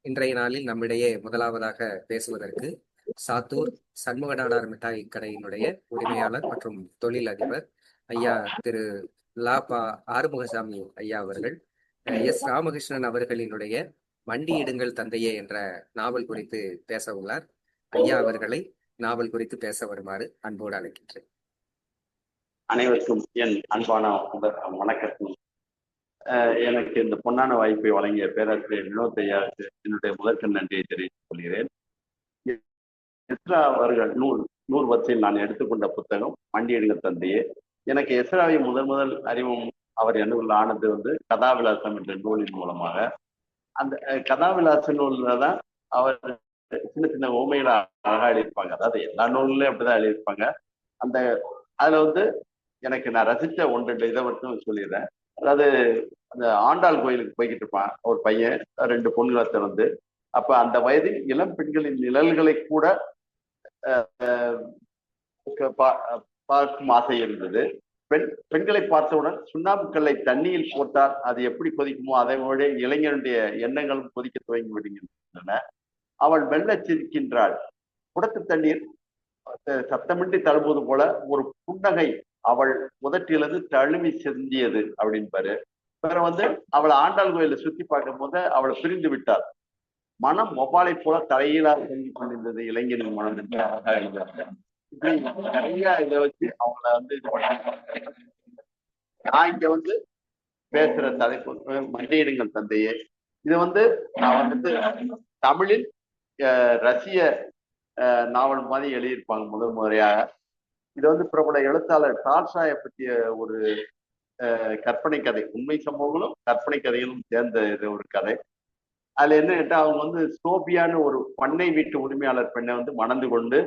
இன்றைய நாளில் நம்மிடையே முதலாவதாக பேசுவதற்கு சாத்தூர் சண்முக நாடார் மிட்டாய் கடையினுடைய உரிமையாளர் மற்றும் தொழில் அதிபர் ஐயா திரு லாபா ஆறுமுகசாமி ஐயா அவர்கள் எஸ் ராமகிருஷ்ணன் அவர்களினுடைய மண்டியிடுங்கள் தந்தையே என்ற நாவல் குறித்து பேச உள்ளார். ஐயா அவர்களை நாவல் குறித்து பேச வருமாறு அன்போடு அழைக்கின்றேன். அனைவருக்கும் என் அன்பான வணக்கத்தின் எனக்கு இந்த பொன்னான வாய்ப்பை வழங்கிய பேராசிரியர் வினோத் ஐயாவுக்கு என்னுடைய முதற்கண் நன்றியை தெரிவித்துக் கொள்கிறேன். எஸ்ரா அவர்கள் நூல் நூறு வரிசையில் நான் எடுத்துக்கொண்ட புத்தகம் மண்டியடுங்க தந்தையே. எனக்கு எஸ்ராவை முதல் முதல் அறிமுகம் அவர் எண்ணுள்ள ஆனது வந்து கதாவிலாசம் என்ற நூலின் மூலமாக. அந்த கதாவிலாச நூலில் தான் அவர் சின்ன சின்ன ஓமைகளை அழகா எழுதியிருப்பாங்க. அதாவது எல்லா நூல்லையும் அப்படிதான் எழுதியிருப்பாங்க. அந்த அதுல வந்து எனக்கு நான் ரசித்த ஒன்று இதை மட்டும் சொல்லிடுறேன். அதாவது அந்த ஆண்டாள் கோயிலுக்கு போய்கிட்டு இருப்பான். ஒரு பையன் ரெண்டு பொண்ணுகளை திறந்து. அப்ப அந்த வயதில் இளம் பெண்களின் நிழல்களை கூட பார்க்கும் ஆசை இருந்தது. பெண் பெண்களை பார்த்தவுடன் சுண்ணாம்பு கல்லை தண்ணியில் போட்டால் அது எப்படி கொதிக்குமோ அதை விட இளைஞனுடைய எண்ணங்களும் கொதிக்க துவங்கி விடுகின்றன. அவள் மெல்லச் சிரிக்கின்றாள். குடத்து தண்ணீர் சத்தமின்றி தழுவது போல ஒரு புன்னகை அவள் உதட்டிலிருந்து தழுவி சிந்தியது அப்படின்பாரு. பிற வந்து அவளை ஆண்டாள் கோயில சுத்தி பார்க்கும் போது அவளை பிரிந்து விட்டார். மனம் மொபாலை போல தலையிலா செஞ்சு கொண்டிருந்தது இளைஞரின் மனம். இப்படி நிறைய இதை வச்சு அவங்கள வந்து இது நான் இங்க வந்து பேசுற தலைப்பு மண்டையிடுங்கள் மண்டியிடுங்கள் தந்தையே. இது வந்து நான் வந்துட்டு தமிழில் அஹ், ரஷ்ய நாவல் மாதிரி எழுதியிருப்பாங்க முதல் முறையாக. இது வந்து பிரபல எழுத்தாளர் டால்ஸ்டாயை பற்றிய ஒரு கற்பனை கதை. உண்மை சம்பவங்களும் கற்பனை கதைகளும் சேர்ந்த இது ஒரு கதை. அதுல என்ன கேட்டா அவங்க வந்து சோபியான்னு ஒரு பண்ணை வீட்டு உரிமையாளர் பெண்ணை வந்து மணந்து கொண்டு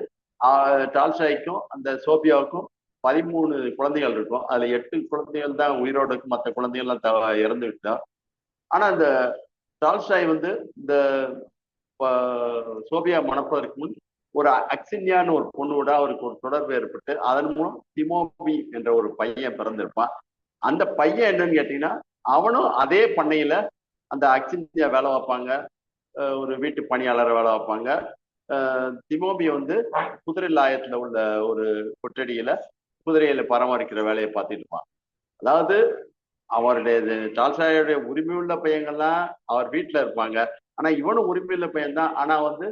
டால்ஷாய்க்கும் அந்த சோபியாவுக்கும் பதிமூணு குழந்தைகள் இருக்கும். அதுல எட்டு குழந்தைகள் தான் உயிரோடு இருக்கும் மற்ற குழந்தைகள்லாம் த இறந்து விட்டோம் ஆனா இந்த டால்ஷாய் வந்து இந்த சோபியா மணப்பதற்கு முன் ஒரு அக்சின்யான்னு ஒரு பொண்ணோட அவருக்கு ஒரு தொடர்பு ஏற்பட்டு அதன் மூலம் திமோபி என்ற ஒரு பையன் பிறந்திருப்பான். அந்த பையன் என்னன்னு கேட்டீங்கன்னா அவனும் அதே பண்ணையில அந்த அக்சின்யா வேலை வைப்பாங்க ஒரு வீட்டு பணியாளரை வேலை வைப்பாங்க திமோபி வந்து குதிரை லாயத்துல உள்ள ஒரு கொட்டடியில குதிரையில பராமரிக்கிற வேலையை பார்த்துட்டு இருப்பான். அதாவது அவருடைய இது உரிமை உரிமையுள்ள பையங்கள்லாம் அவர் வீட்டுல இருப்பாங்க. ஆனா இவனும் உரிமையுள்ள உள்ள பையன்தான். ஆனா வந்து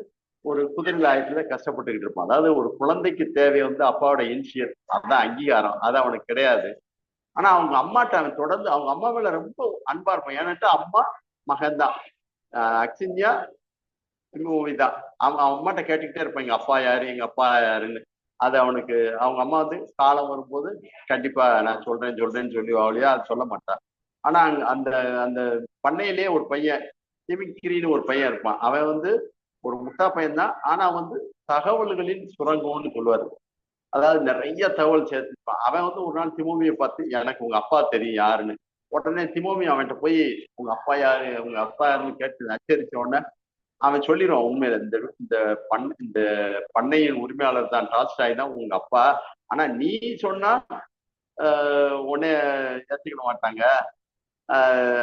ஒரு குதிரை லாயத்துல கஷ்டப்பட்டுக்கிட்டு இருப்பான். அதாவது ஒரு குழந்தைக்கு தேவை வந்து அப்பாவோட இனிஷியல் அதான் அங்கீகாரம். அது அவனுக்கு கிடையாது. ஆனா அவங்க அம்மாட்ட அவன் தொடர்ந்து அவங்க அம்மா மேல ரொம்ப அன்பா இருப்பான் ஏன்னாட்டா அம்மா மகன் தான். அக்சின்யா மூவி தான் அவங்க அவன் அம்மாட்ட கேட்டுக்கிட்டே இருப்பான் எங்க அப்பா யாரு எங்க அப்பா யாருன்னு. அது அவனுக்கு அவங்க அம்மா வந்து காலம் வரும்போது கண்டிப்பா நான் சொல்றேன் சொல்றேன்னு சொல்லி அவளையா அது சொல்ல மாட்டான் ஆனா அங்க அந்த அந்த பண்ணையிலேயே ஒரு பையன் திமிக்கிரின்னு ஒரு பையன் இருப்பான். அவன் வந்து ஒரு முட்டா பையன் தான் ஆனா வந்து தகவல்களின் சுரங்கம்னு சொல்லுவாரு. அதாவது நிறைய தகவல் சேர்த்துப்பான் அவன் வந்து ஒரு நாள் திமோமியை பார்த்து எனக்கு உங்க அப்பா தெரியும் யாருன்னு? உடனே திமோமி அவன்கிட்ட போய் உங்க அப்பா யாரு? உங்க அப்பா யாருன்னு கேட்டு அச்சரிச்ச உடனே அவன் சொல்லிடுவான் உண்மையில இந்த இந்த பண் இந்த பண்ணையின் உரிமையாளர் தான் டாஸ்டாய் தான் உங்க அப்பா. ஆனா நீ சொன்னா உடனே ஏத்துக்கிட மாட்டாங்க.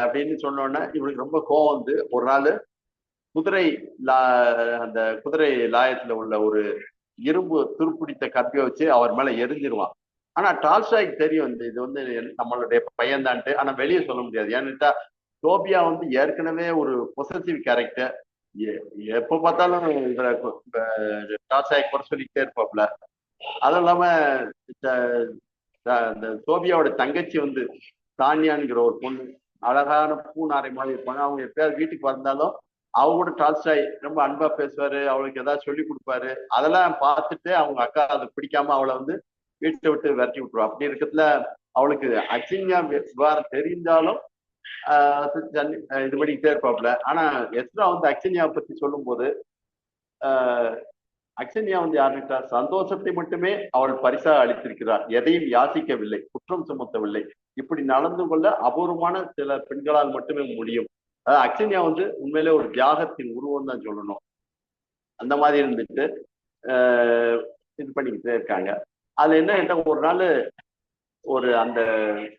அப்படின்னு சொன்னோடனே இவனுக்கு ரொம்ப கோவம் வந்து ஒரு நாள் குதிரை லா அந்த குதிரை லாயத்துல உள்ள ஒரு இரும்பு துருப்பிடித்த கப்பியை வச்சு அவர் மேல எரிஞ்சிருவான். ஆனா டால்ஸ்டாய்க்கு தெரியும் இந்த இது வந்து நம்மளுடைய பையன்தான்ட்டு. ஆனா வெளியே சொல்ல முடியாது. ஏன்னுட்டா சோபியா வந்து ஏற்கனவே ஒரு பொசசிவ் கேரக்டர் எப்ப பார்த்தாலும் டால்ஸ்டாய் குறை சொல்லிக்கிட்டே இருப்பாப்ல அதுவும் இல்லாம இந்த- சோபியாவோட தங்கச்சி வந்து தானியான்கிற ஒரு பொண்ணு. அழகான பூ நாரை மாதிரி இருப்பாங்க. அவங்க எப்பயாவது வீட்டுக்கு வந்தாலும் அவங்க கூட டால்ஸ்டாய் ரொம்ப அன்பா பேசுவாரு அவளுக்கு ஏதாவது சொல்லி கொடுப்பாரு. அதெல்லாம் பார்த்துட்டு அவங்க அக்கா அதை பிடிக்காம அவளை வந்து வீட்டை விட்டு விரட்டி விட்டுருவா. அப்படி இருக்கிறதுல அவளுக்கு அச்சிங்கா விவகாரம் தெரிந்தாலும் இது பண்ணிக்கிட்டே இருப்பாப்ல ஆனா எஸ்ரா வந்து அக்ஷன்யாவை பத்தி சொல்லும்போது ஆஹ் அக்ஷன்யா வந்து யாருக்கிட்டா சந்தோஷத்தை மட்டுமே அவள் பரிசாக அளித்திருக்கிறார். எதையும் யாசிக்கவில்லை குற்றம் சுமத்தவில்லை. இப்படி நடந்து கொள்ள அபூர்வமான சில பெண்களால் மட்டுமே முடியும். அதாவது அக்ஷன்யா வந்து உண்மையிலே ஒரு தியாகத்தின் உருவம் தான் சொல்லணும். அந்த மாதிரி இருந்துட்டு ஆஹ் இது பண்ணிக்கிட்டே இருக்காங்க. அதுல என்ன கேட்டா ஒரு நாள் ஒரு அந்த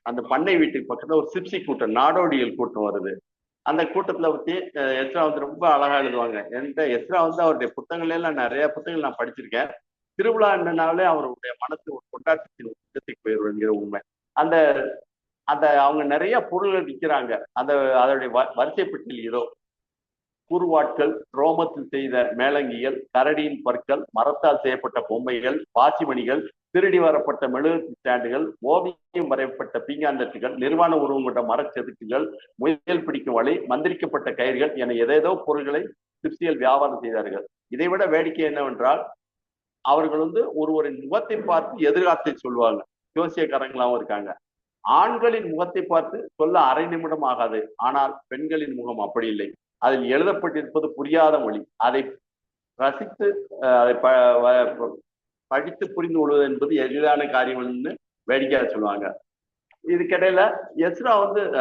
அந்த பண்ணை வீட்டுக்கு பக்கத்துல ஒரு சிப்சி கூட்டம் நாடோடிகள் கூட்டம் வருது. அந்த கூட்டத்துல பத்தி எஸ்ரா வந்து ரொம்ப அழகா எழுதுவாங்க. என்கிட்ட எஸ்ரா வந்து அவருடைய புத்தகங்கள்ல எல்லாம் நிறைய புத்தகங்கள் நான் படிச்சிருக்கேன். திருவிழா என்னனாலே அவருடைய மனசு ஒரு கொண்டாட்டத்தின் உச்சத்துக்கு போயிருங்கிற உண்மை. அந்த அந்த அவங்க நிறைய பொருள்கள் விற்கிறாங்க அந்த அதோடைய வ- இதோ. கூறுவாட்கள் ரோமத்தில் செய்த மேலங்கிகள் கரடியின் பற்கள் மரத்தால் செய்யப்பட்ட பொம்மைகள் பாசிமணிகள் திருடி வரப்பட்ட மெழுகு ஸ்டாண்டுகள் ஓவியம் வரையப்பட்ட பீங்காந்தட்டுகள் நிர்வாண உருவம் கொண்ட மரச்செதுக்குகள் முயல் பிடிக்கும் வலை மந்திரிக்கப்பட்ட கயிர்கள் என ஏதேதோ பொருள்களை சிப்சியல் வியாபாரம் செய்தார்கள். இதைவிட வேடிக்கை என்னவென்றால் அவர்கள் வந்து ஒருவரின் முகத்தை பார்த்து எதிர்காலத்தை சொல்லுவாங்க ஜோசியக்காரங்களாகவும் இருக்காங்க. ஆண்களின் முகத்தை பார்த்து சொல்ல அரை நிமிடம் ஆகாது. ஆனால் பெண்களின் முகம் அப்படி இல்லை. அதில் எழுதப்பட்டிருப்பது புரியாத மொழி. அதை ரசித்து அஹ், அதை ப- வ- படித்து புரிந்து கொள்வது என்பது எளிதான காரியம்னு வேடிக்கையாக சொல்லுவாங்க. இதுக்கிடையில எஸ்ரா வந்து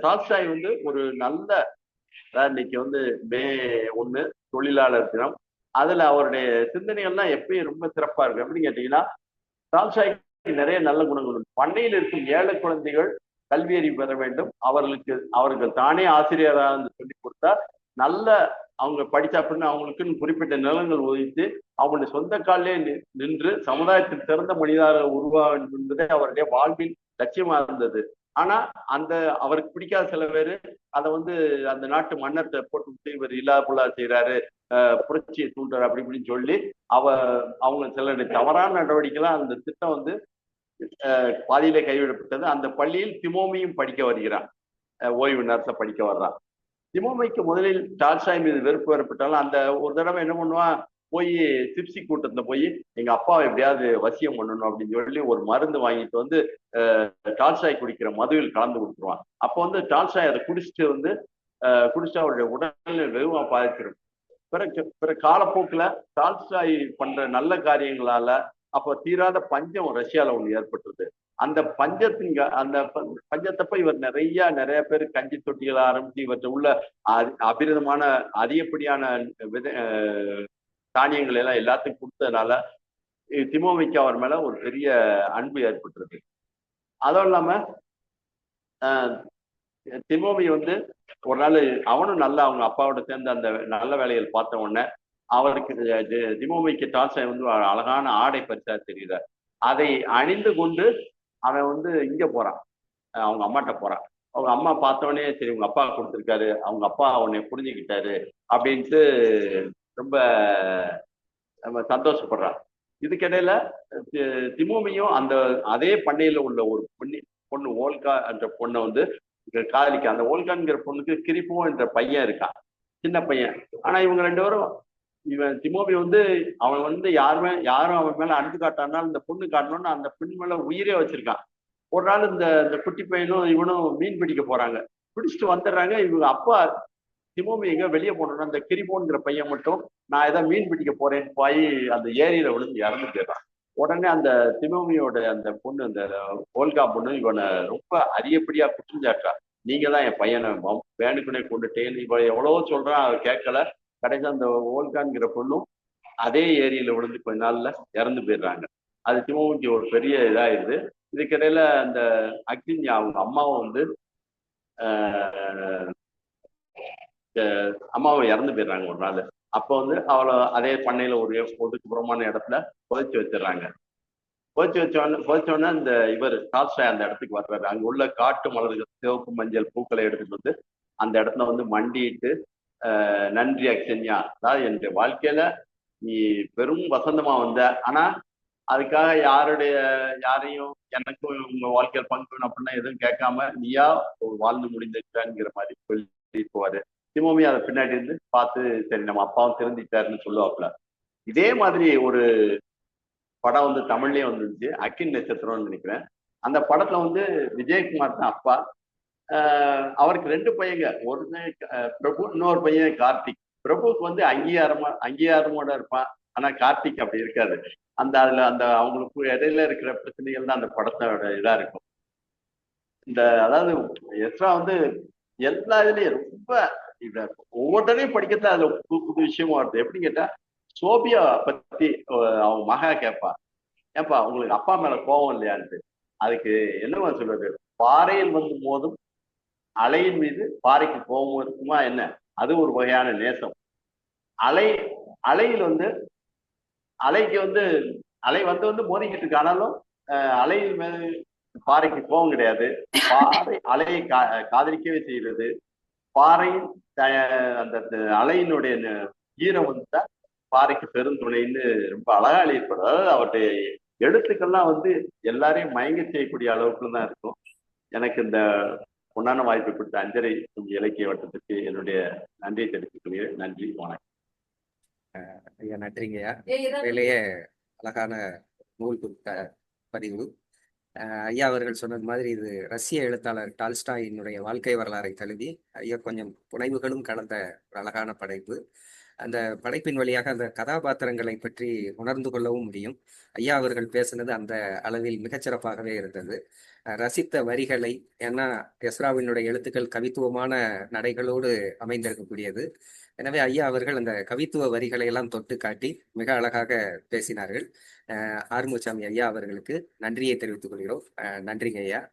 டால்ஸ்டாய் வந்து ஒரு நல்ல இன்னைக்கு வந்து மே ஒண்ணு தொழிலாளர் தினம். அதுல அவருடைய சிந்தனைகள்லாம் எப்பயும் ரொம்ப சிறப்பா இருக்கு எப்படின்னு கேட்டீங்கன்னா டால்ஸ்டாய் நிறைய நல்ல குணங்கள் உண்டு. பண்ணையில் இருக்கும் ஏழை குழந்தைகள் கல்வி அறிவு பெற வேண்டும். அவர்களுக்கு அவர்கள் தானே ஆசிரியராக இருந்து சொல்லிக் கொடுத்தா நல்ல அவங்க படிச்ச அப்படின்னு அவங்களுக்குன்னு குறிப்பிட்ட நிலங்கள் ஒதுக்கி அவங்களுடைய சொந்த காலிலே நின்று சமுதாயத்தில் சிறந்த மனிதராக உருவா என்பதே அவருடைய வாழ்வின் லட்சியமா இருந்தது. ஆனா அந்த அவருக்கு பிடிக்காத சில பேரு அதை வந்து அந்த நாட்டு மன்னத்தை போட்டு விட்டு இவர் இல்லா புல்லா செய்யறாரு புரட்சியை தூண்டுறாரு அப்படி இப்படின்னு சொல்லி அவ அவங்க சில தவறான நடவடிக்கைலாம் அந்த திட்டம் வந்து பாதியிலே கைவிடப்பட்டது. அந்த பள்ளியில் திமோமியும் படிக்க வருகிறான். ஓய்வு நேரத்தில் படிக்க வர்றான். திமோமிக்கு முதலில் டால்சாய் மீது வெறுப்பு ஏற்பட்டாலும் அந்த ஒரு தடவை என்ன பண்ணுவான்? போய் சிப்சி கூட்டத்தில் போய் எங்க அப்பாவை எப்படியாவது வசியம் பண்ணணும் அப்படின்னு சொல்லி ஒரு மருந்து வாங்கிட்டு வந்து டால்சாய் குடிக்கிற மதுவில் கலந்து கொடுத்துருவான். அப்போ வந்து டால்சாய் அதை குடிச்சிட்டு வந்து குடிச்சா அவருடைய உடல்நிலை வெகுவாக பாதிச்சிடும். பிறகு பிற காலப்போக்கில் டால்ஸ்டாய் பண்ற நல்ல காரியங்களால அப்போ தீராத பஞ்சம் ரஷ்யால ஒண்ணு ஏற்பட்டுருது. அந்த பஞ்சத்தின் அந்த பஞ்சத்தப்ப இவர் நிறைய நிறைய பேர் கஞ்சி தொட்டிகளை ஆரம்பிச்சு இவற்றை உள்ள அ- அதிகப்படியான வித தானியங்கள் எல்லாம் எல்லாத்துக்கும் கொடுத்ததுனால இ- திமோமிக்கு அவர் மேல ஒரு பெரிய அன்பு ஏற்பட்டிருக்கு அதுவும் இல்லாம திமோவி திமோமி வந்து ஒரு நாள் அவனும் நல்லா அவங்க அப்பாவோட சேர்ந்து அந்த நல்ல வேலைகள் பார்த்த உடனே அவருக்கு தி- தி- வந்து அழகான ஆடை பரிசா தெரியுறார் அதை அணிந்து கொண்டு அவன் வந்து இங்க போறான். அவங்க அம்மாட்ட போறான். அவங்க அம்மா பார்த்தோன்னே சரி உங்க அப்பா கொடுத்துருக்காரு அவங்க அப்பா உன்னை புரிஞ்சுக்கிட்டாரு அப்படின்ட்டு ரொம்ப நம்ம சந்தோஷப்படுறான். இதுக்கிடையில தி- அந்த அதே பண்ணையில உள்ள ஒரு பொண்ணு பொண்ணு ஓல்கா என்ற பொண்ணை வந்து காதலிக்க அந்த ஓல்கான்கிற பொண்ணுக்கு கிரிப்போ என்ற பையன் இருக்கான். சின்ன பையன். ஆனா இவங்க ரெண்டு பேரும் இவன் திமோபி வந்து அவன் வந்து யாருமே யாரும் அவன் மேல அன்பு காட்டானாலும் இந்த பொண்ணு காட்டணும்னு அந்த பெண் மேல உயிரே வச்சிருக்கான். ஒரு நாள் இந்த இந்த குட்டி பையனும் இவனும் மீன் பிடிக்க போறாங்க. பிடிச்சிட்டு வந்துடுறாங்க. இவங்க அப்பா திமோபி எங்க வெளியே போனோம்னா அந்த கிரிபோன்கிற பையன் மட்டும் நான் ஏதோ மீன் பிடிக்க போறேன்னு போய் அந்த ஏரியில விழுந்து இறந்து போயிடுறான். உடனே அந்த திமோமியோட அந்த பொண்ணு அந்த ஓல்கா பொண்ணு இவனை ரொம்ப அரியப்படியா குற்றஞ்சாட்டா நீங்க தான் என் பையனை வேணுக்குனே கொண்டுட்டேன்னு இவன் எவ்வளவோ சொல்றான் அவன் கேட்கல. கடைசி அந்த ஓல்கான்கிற பொண்ணும் அதே ஏரியில விழுந்து கொஞ்ச நாள்ல இறந்து போயிடுறாங்க. அது திமோமிக்கு ஒரு பெரிய இதாயிருது இதுக்கிடையில அந்த அக்னி அவங்க அம்மாவும் வந்து ஆஹ் அம்மாவும் இறந்து போயிடுறாங்க ஒரு நாள் அப்போ வந்து அவளை அதே பண்ணையில ஒரு ஒதுக்குப்புறமான இடத்துல புதைச்சி வச்சிடுறாங்க. புதைச்சி வச்சோன்னு புதைச்சோடனே இந்த இவர் டால்ஸ்டாய் அந்த இடத்துக்கு வர்றாரு. அங்க உள்ள காட்டு மலர்கள் சிவப்பு மஞ்சள் பூக்களை எடுத்துட்டு வந்து அந்த இடத்துல வந்து மண்டிட்டு நன்றி அக்ஷன்யா அதாவது என்னுடைய வாழ்க்கையில நீ பெரும் வசந்தமா வந்த. ஆனா அதுக்காக யாருடைய யாரையும் எனக்கும் உங்க வாழ்க்கையில் பங்கு வேணும் அப்படின்னா எதுவும் கேட்காம நீயா வாழ்ந்து முடிந்திருக்காங்கிற மாதிரி சொல்லி போவாரு. திமோமி அதை பின்னாடி இருந்து பார்த்து சரி நம்ம அப்பாவும் திருந்திட்டாருன்னு சொல்லுவாப்புல. இதே மாதிரி ஒரு படம் வந்து தமிழ்லயே வந்துருந்துச்சு அக்கின் நட்சத்திரம்னு நினைக்கிறேன். அந்த படத்துல வந்து விஜயகுமார் தான் அப்பா. அவருக்கு ரெண்டு பையங்க. ஒரு பிரபு இன்னொரு பையன் கார்த்திக். பிரபுக்கு வந்து அங்கீகாரமா அங்கீகாரமோட இருப்பான். ஆனா கார்த்திக் அப்படி இருக்காது. அந்த அதுல அந்த அவங்களுக்கு இடையில இருக்கிற பிரச்சனைகள் தான் அந்த படத்தோட இதா இருக்கும். இந்த அதாவது எஸ்ரா வந்து எல்லா இதுலயும் ரொம்ப இத ஒவ்வொருத்தரையும் படிக்கிறதுல அதுல புது புது விஷயமா வருது. எப்படி கேட்டா சோபியா பத்தி அவங்க மகா கேட்பா ஏப்பா உங்களுக்கு அப்பா மேல கோபம் இல்லையான்ட்டு. அதுக்கு என்னவா சொல்றது? பாறையில் வந்து மோதும் அலையின் மீது பாறைக்கு போகுமா என்ன? அது ஒரு வகையான நேசம். அலை அலையில் வந்து அலைக்கு வந்து அலை வந்து வந்து மோதிக்கிட்டு இருக்கு. ஆனாலும் அலையில் மேல் பாறைக்கு போகவும் கிடையாது. பாறை அலையை கா காதலிக்கவே செய்கிறது. பாறையின் அந்த அலையினுடைய ஈரம் வந்து பாறைக்கு பெருந்துணைன்னு ரொம்ப அழகா எழுதியிருப்பாரு. அதாவது அவருடைய எழுத்துக்கள்லாம் வந்து எல்லாரையும் மயங்க செய்யக்கூடிய அளவுக்கு தான் இருக்கும். எனக்கு இந்த பொன்னான வாய்ப்பு கொடுத்த அஞ்சரை இலக்கிய வட்டத்துக்கு என்னுடைய நன்றியை தெரிவித்துக் கொள்கிறேன். நன்றி வணக்கம். ஐயா நன்றிங்கய்யா உண்மையிலேயே அழகான நூல் குறித்த பதிவு. அஹ் ஐயா அவர்கள் சொன்னது மாதிரி இது ரஷ்ய எழுத்தாளர் டால்ஸ்டாயினுடைய வாழ்க்கை வரலாறை தழுவி ஐயா கொஞ்சம் புனைவுகளும் கலந்த ஒரு அழகான படைப்பு. அந்த படைப்பின் வழியாக அந்த கதாபாத்திரங்களை பற்றி உணர்ந்து கொள்ளவும் முடியும். ஐயா அவர்கள் பேசினது அந்த அளவில் மிகச்சிறப்பாகவே இருந்தது. ரசித்த வரிகளை ஏன்னா எஸ்ராவினுடைய எழுத்துக்கள் கவித்துவமான நடைகளோடு அமைந்திருக்கக்கூடியது. எனவே ஐயா அவர்கள் அந்த கவித்துவ வரிகளை எல்லாம் தொட்டு காட்டி மிக அழகாக பேசினார்கள். ஆறுமுசாமி ஐயா அவர்களுக்கு நன்றியை தெரிவித்துக் கொள்கிறோம். நன்றிங்க ஐயா.